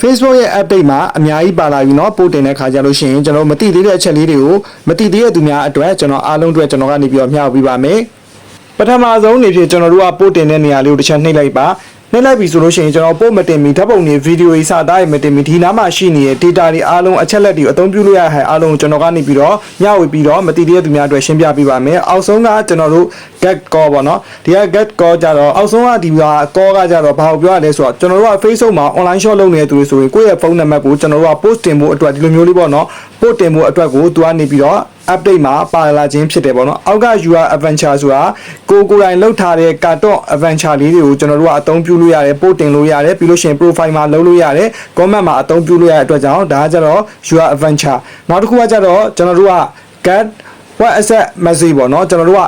Facebook ရဲ့ update မှာအများကြီးပါလာပြီเนาะပို့တင်တဲ့ခါကြလို့ရှိရင်ကျွန်တော်မသိသေးတဲ့အချက်လေးတွေကိုမသိသေးတဲ့သူများအတွက်ကျွန်တော်အားလုံးအတွက်ကျွန်တော်ကနေပြီးတော့မျှဝေပေးပါမယ်ပထမဆုံးအနေဖြင့်ကျွန်တော်တို့ကပို့တင်တဲ့နေရာလေးကိုတစ်ချက်နှိပ်လိုက်ပါ နှိပ်လိုက်ပြီဆိုလို့ရှိရင်ကျွန်တော်ပို့မတင်မီဓာတ်ပုံတွေဗီဒီယိုတွေစသားတွေမတင်မီဒီနားမှာရှိနေတဲ့ data တွေအားလုံးအချက်လက်တွေအသုံးပြုလို့ရတဲ့အားလုံးကိုကျွန်တော်ကနေပြီးတော့မျှဝေပြီးတော့မသိသေးတဲ့သူများအတွက်ရှင်းပြပေးပါမယ်အောက်ဆုံးကကျွန်တော်တို့ get call ပေါ့နော်ဒီက get call ကြတော့အောက်ဆုံးကဒီက call ကကြတော့ဘာကိုပြောရလဲဆိုတော့ကျွန်တော်တို့က Facebook မှာ online shop လုပ်နေတဲ့သူတွေဆိုရင်ကိုယ့်ရဲ့ဖုန်းနံပါတ်ကိုကျွန်တော်တို့က post တင်ဖို့အတွက်ဒီလိုမျိုးလေးပေါ့နော် post တင်ဖို့အတွက်ကိုသူကနေပြီးတော့ update မှာပါလာခြင်းဖြစ်တယ်ပေါ့နော်အောက်က UR adventure ဆိုတာကိုကိုယ်တိုင်လောက်ထားတဲ့ carton adventure လေးတွေကိုကျွန်တော်တို့ကအသုံးပြုလို့ရတယ် post တင်လို့ရတယ်ပြီးလို့ရှိရင် profile မှာလုပ်လို့ရတယ် comment မှာအသုံးပြုလို့ရတဲ့အတွက်ကြောင့်ဒါကကြတော့ UR adventure နောက်တစ်ခုကကြတော့ကျွန်တော်တို့က get WhatsApp message ပေါ့နော်ကျွန်တော်တို့က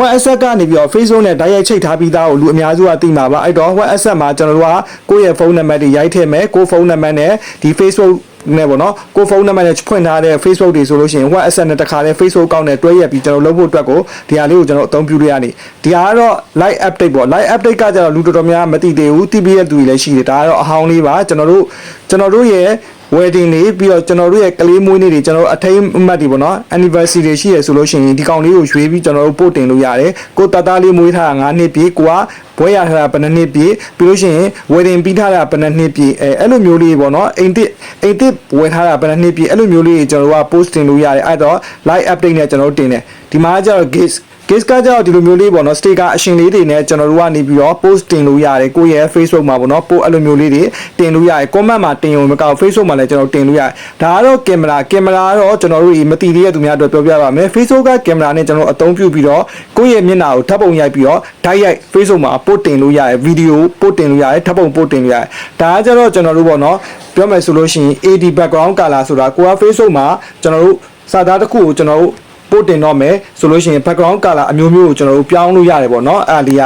WhatsApp ကနေပြီးတော့ Facebook နဲ့တိုက်ရိုက်ချိတ်ထားပြီးသားကိုလူအများစုကသိမှာပါအဲ့တော့ WhatsApp မှာကျွန်တော်တို့ကကိုယ့်ရဲ့ဖုန်းနံပါတ်တွေရိုက်ထည့်မယ်ကိုယ်ဖုန်းနံပါတ်နဲ့ဒီ Facebook နဲ့ပေါ့နော်ကိုယ်ဖုန်းနံပါတ်နဲ့ဖွင့်ထားတဲ့ Facebook တွေဆိုလို့ရှိရင် WhatsApp နဲ့တခါတည်း Facebook အကောင့်နဲ့တွဲရက်ပြီးကျွန်တော်လုပ်ဖို့အတွက်ကိုဒီဟာလေးကိုကျွန်တော်အသုံးပြုလို့ရနေဒီဟာကတော့ live update ပေါ့ live update ကကျတော့လူတော်တော်များများမသိသေးဘူး TBS သူတွေလည်းရှိတယ်ဒါကတော့အဟောင်းလေးပါကျွန်တော်တို့ကျွန်တော်တို့ရဲ့ wedding တွေပြီးတော့ကျွန်တော်တို့ရဲ့ကလေးမွေးနေ့တွေကျွန်တော်တို့အထိမ်းအမှတ်တွေပေါ့နော် anniversary တွေရှိရဆိုလို့ရှိရင်ဒီကောင်လေးကိုရွေးပြီးကျွန်တော်တို့ပို့တင်လို့ရတယ်ကိုတသားလေးမွေးထားတာ9နှစ်ပြည့်ကိုကဘွဲရထားတာဘယ်နှစ်နှစ်ပြည့်ပြီးလို့ရှိရင် wedding ပြီးထားတာဘယ်နှစ်နှစ်ပြည့်အဲအဲ့လိုမျိုးလေးပေါ့နော်အိမ်တစ်အိမ်တစ်ဝယ်ထားတာဘယ်နှစ်နှစ်ပြည့်အဲ့လိုမျိုးလေးကျွန်တော်တို့က post တင်လို့ရတယ်အဲ့တော့ live update နဲ့ကျွန်တော်တို့တင်တယ်ဒီမှာကျတော့ gate case ကကြောက်ဒီလိုမျိုးလေးပေါ့နော် sticker အရှင်လေးတွေနဲ့ကျွန်တော်တို့ကနေပြီးတော့ post တင်လို့ရတယ်ကိုယ့်ရဲ့ Facebook မှာပေါ့နော် post အဲ့လိုမျိုးလေးတွေတင်လို့ရတယ် comment မှာတင်ရုံမကောက် Facebook မှာလည်းကျွန်တော်တင်လို့ရတယ်ဒါကတော့ကင်မရာကင်မရာကတော့ကျွန်တော်တို့ဒီမသိသေးတဲ့သူများအတွက်ပြောပြပါမယ် Facebook ကကင်မရာနဲ့ကျွန်တော်အသုံးပြုပြီးတော့ကိုယ့်ရဲ့မျက်နှာကိုဓာတ်ပုံရိုက်ပြီးတော့ဓာတ်ရိုက် Facebook မှာ post တင်လို့ရတယ်ဗီဒီယို post တင်လို့ရတယ်ဓာတ်ပုံ post တင်လို့ရတယ်ဒါကကျတော့ကျွန်တော်တို့ပေါ့နော်ပြောမယ်ဆိုလို့ရှိရင် AD background color ဆိုတာကိုက Facebook မှာကျွန်တော်တို့စာသားတစ်ခုကိုကျွန်တော်တို့ ပို့တင်တော့မယ်ဆိုလို့ရှိရင် background color အမျိုးမျိုးကိုကျွန်တော်တို့ပြောင်းလို့ရတယ်ပေါ့နော်အဲ့ဒါလေးက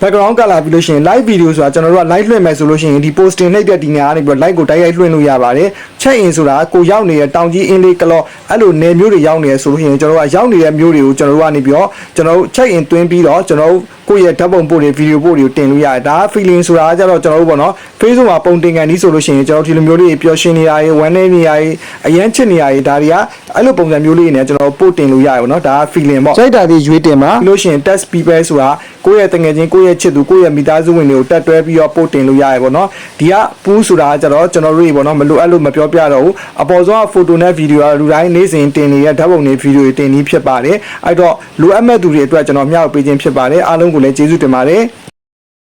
background color ပြီးလို့ရှိရင် live video ဆိုတာကျွန်တော်တို့က live လွှင့်မယ်ဆိုလို့ရှိရင်ဒီ posting နှိပ်တဲ့ဒီနေရာကနေပြီးတော့ live ကိုတိုက်ရိုက်လွှင့်လို့ရပါတယ် check in ဆိုတာကိုရောက်နေတဲ့တောင်ကြီးအင်းလေးကလော့အဲ့လိုနယ်မျိုးတွေရောက်နေရဆိုလို့ရှိရင်ကျွန်တော်တို့ကရောက်နေတဲ့မျိုးတွေကိုကျွန်တော်တို့ကနေပြီးတော့ကျွန်တော်တို့ check in တွင်းပြီးတော့ကျွန်တော်တို့ကိုယ့်ရဲ့ဓာတ်ပုံပို့တွေ video ပို့တွေကိုတင်လို့ရတယ်ဒါက feeling ဆိုတာကကြတော့ကျွန်တော်တို့ပေါ့နော် Facebook မှာပုံတင်ကန်ဒီဆိုလို့ရှိရင်ကျွန်တော်ဒီလိုမျိုးလေးပျော်ရွှင်နေရရေးဝမ်းနည်းနေရရေးအရန်ချစ်နေရရေးဒါတွေကအဲ့လိုပုံစံမျိုးလေးတွေနဲ့ကျွန်တော်ပို့တင်လို့ရတယ်ပေါ့နော်ဒါက feeling ပေါ့စိတ်ဓာတ်တွေရွေးတင်မှာပြီးလို့ရှိရင် test people ဆိုတာကိုယ့်ရဲ့တငယ်ချင်းကိုယ့်ရဲ့ချစ်သူကိုယ့်ရဲ့မိသားစုဝင်တွေကိုတက်တွဲပြီးတော့ပို့တင်လို့ရတယ်ပေါ့နော်ဒီကပူးဆိုတာကကြတော့ကျွန်တော်တို့တွေပေါ့နော်မလိုအပ်လို့မပြောပြတော့ဘူးအပေါ်ဆုံးက photo နဲ့ video ကလူတိုင်းနေ့စဉ်တင်နေတဲ့ဓာတ်ပုံတွေ video တွေတင်ပြီးဖြစ်ပါတယ်အဲ့တော့လိုအပ်မဲ့သူတွေအတွက်ကျွန်တော်မျှဝေပေးခြင်းဖြစ်ပါတယ်အားလုံးကိုလည်းကျေးဇူးတင်ပါတယ်